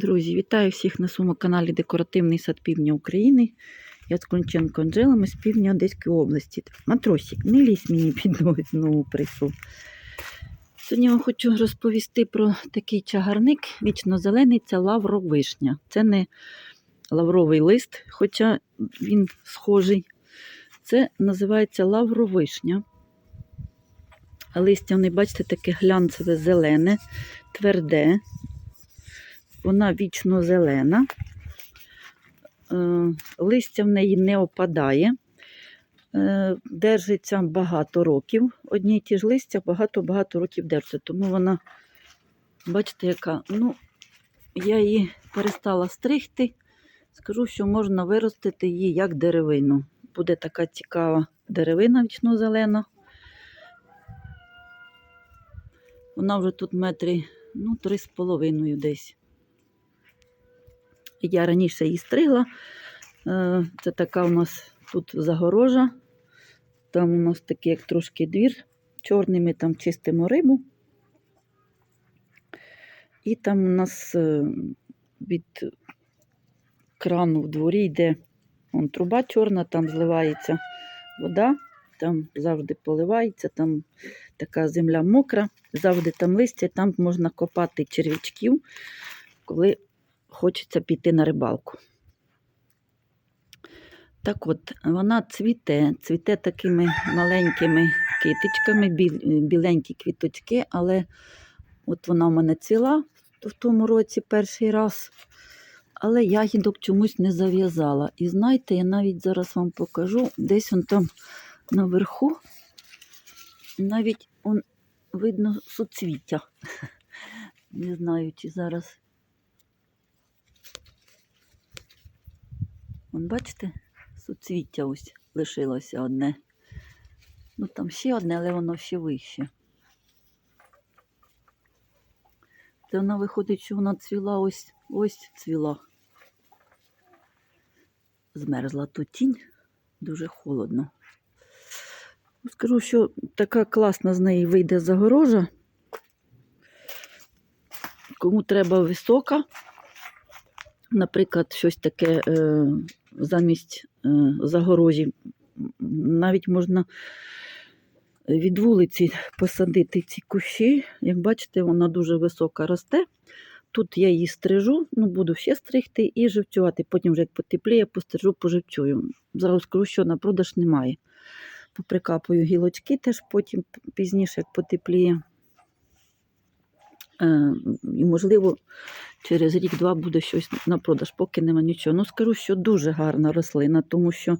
Друзі, вітаю всіх на своєму каналі Декоративний сад Півдня України. Я Скунченко Анжела, ми з півдня Одеської області. Матросик, не лізь мені під ноги знову прийшов. Сьогодні я вам хочу розповісти про такий чагарник вічно-зелений це лавровишня. Це не лавровий лист, хоча він схожий. Це називається лавровишня. Листя, вони, бачите, таке глянцеве зелене, тверде. Вона вічно зелена, Е, листя в неї не опадає, Е, держиться багато років. Одні й ті ж листя багато-багато років держаться. Тому вона, бачите, яка, ну, я її перестала стригти. Скажу, що можна виростити її як деревину. Буде така цікава деревина вічно зелена. Вона вже тут метри, ну, три з половиною десь. Я раніше її стригла. Е, Це така у нас тут загорожа. Там у нас такий як трошки двір. Чорний ми там чистимо рибу. І там у нас е, від крану в дворі йде вон, труба чорна, там зливається вода, там завжди поливається, там така земля мокра, завжди там листя, там можна копати черв'ячків, коли хочеться піти на рибалку. Так от, вона цвіте, цвіте такими маленькими китичками, біленькі квіточки, але от вона в мене ціла в тому році перший раз, але ягідок чомусь не зав'язала. І знаєте, я навіть зараз вам покажу, десь он там наверху, навіть он, видно суцвіття. Не знаю, чи зараз Вон, бачите, суцвіття ось лишилося одне. Ну там ще одне, але воно ще вище. Це вона виходить, що вона цвіла ось ось цвіла. Змерзла тут тінь, дуже холодно. Скажу, що така класна з неї вийде загорожа. Кому треба висока, наприклад, щось таке е, замість е, загорожі, навіть можна від вулиці посадити ці кущі. Як бачите, вона дуже висока росте. Тут я її стрижу, ну буду ще стригти і живцювати. Потім, вже як потепліє, пострижу, поживцюю. Зразу скажу, що на продаж немає. Поприкапую гілочки теж потім пізніше, як потепліє. Е, і, можливо, через рік-два буде щось на продаж, поки нема нічого. Ну, скажу, що дуже гарна рослина, тому що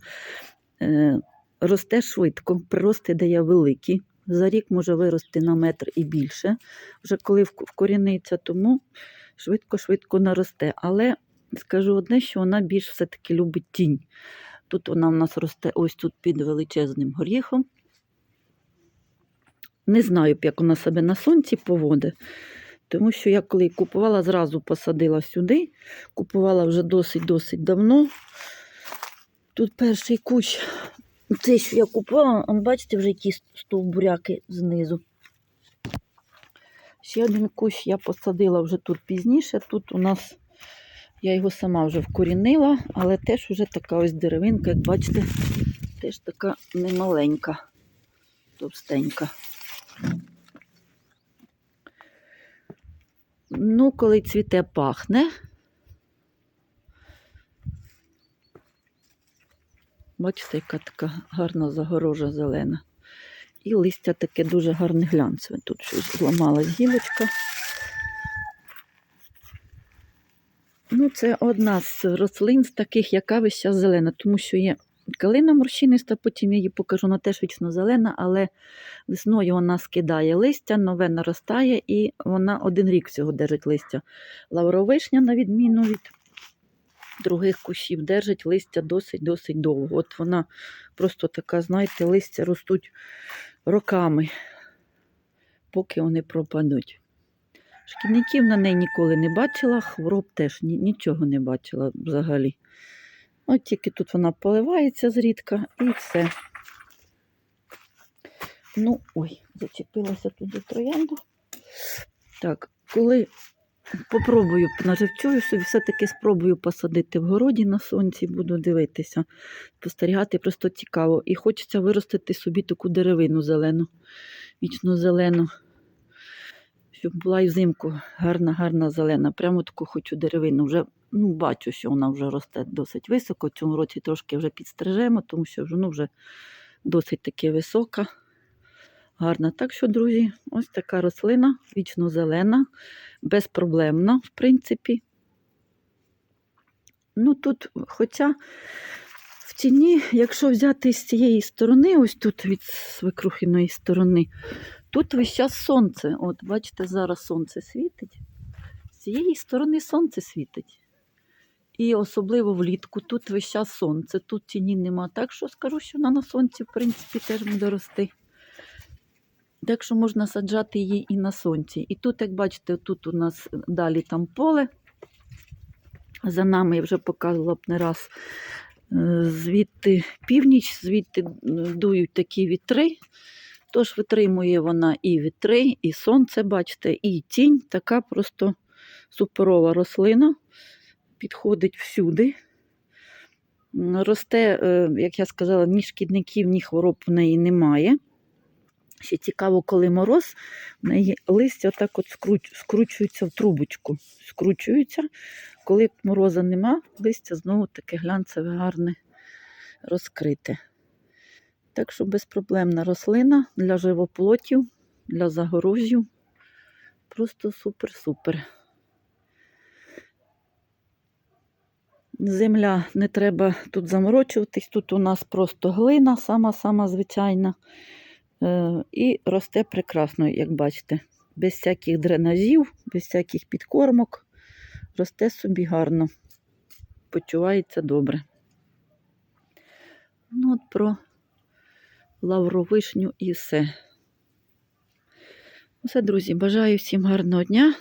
е, росте швидко, прирости дає великі. За рік може вирости на метр і більше, вже коли вк- вкоріниться, тому швидко-швидко наросте. Але скажу одне, що вона більш все-таки любить тінь. Тут вона в нас росте ось тут під величезним горіхом. Не знаю, як вона себе на сонці поводить. Тому що я коли купувала, зразу посадила сюди. Купувала вже досить-досить давно. Тут перший кущ, цей, що я купувала, он, бачите, вже які стовбуряки знизу. Ще один кущ я посадила вже тут пізніше. Тут у нас я його сама вже вкорінила, але теж вже така ось деревинка, як бачите, теж така немаленька, товстенька. Ну, коли цвіте пахне. Бачите, яка така гарна загорожа зелена. І листя таке дуже гарне глянцеве. Тут щось зламалась гілочка. Ну, це одна з рослин з таких, яка весь час зелена, тому що є калина морщиниста, потім я її покажу, вона теж вічно зелена, але весною вона скидає листя, нове наростає, і вона один рік всього держить листя. Лавровишня, на відміну від других кущів, держить листя досить-досить довго. От вона просто така, знаєте, листя ростуть роками, поки вони пропадуть. Шкідників на неї ніколи не бачила, хвороб теж нічого не бачила взагалі. От тільки тут вона поливається зрідка і все. Ну, ой, зачепилася тут за троянду. Так, коли попробую наживчую собі, все-таки спробую посадити в городі на сонці, буду дивитися, спостерігати просто цікаво. І хочеться виростити собі таку деревину зелену, вічно зелену, щоб була і взимку гарна, гарна зелена. Прямо таку хочу деревину. Вже ну, бачу, що вона вже росте досить високо. В цьому році трошки вже підстрижемо, тому що вже, ну, вже досить таки висока. Гарна. Так що, друзі, ось така рослина, вічно зелена, безпроблемна, в принципі. Ну тут, хоча в тіні, якщо взяти з цієї сторони, ось тут від свекрухиної сторони, тут весь час сонце. От, бачите, зараз сонце світить. З цієї сторони сонце світить. І особливо влітку тут весь час сонце, тут тіні нема. Так що скажу, що вона на сонці, в принципі, теж буде рости. Так що можна саджати її і на сонці. І тут, як бачите, тут у нас далі там поле. За нами я вже показувала б не раз. е, Звідти північ, звідти дують такі вітри. Тож витримує вона і вітри, і сонце, бачите, і тінь. Така просто суперова рослина. Підходить всюди. Росте, е, як я сказала, ні шкідників, ні хвороб в неї немає. Ще цікаво, коли мороз, в неї листя отак от скручується в трубочку. Скручується. Коли мороза нема, листя знову таке глянцеве, гарне, розкрите. Так що безпроблемна рослина для живоплотів, для загорожів. Просто супер-супер. Земля не треба тут заморочуватись. Тут у нас просто глина, сама-сама звичайна. Е, І росте прекрасно, як бачите. Без всяких дренажів, без всяких підкормок. Росте собі гарно. Почувається добре. Ну, от про лавровишню і все. Все, друзі, бажаю всім гарного дня.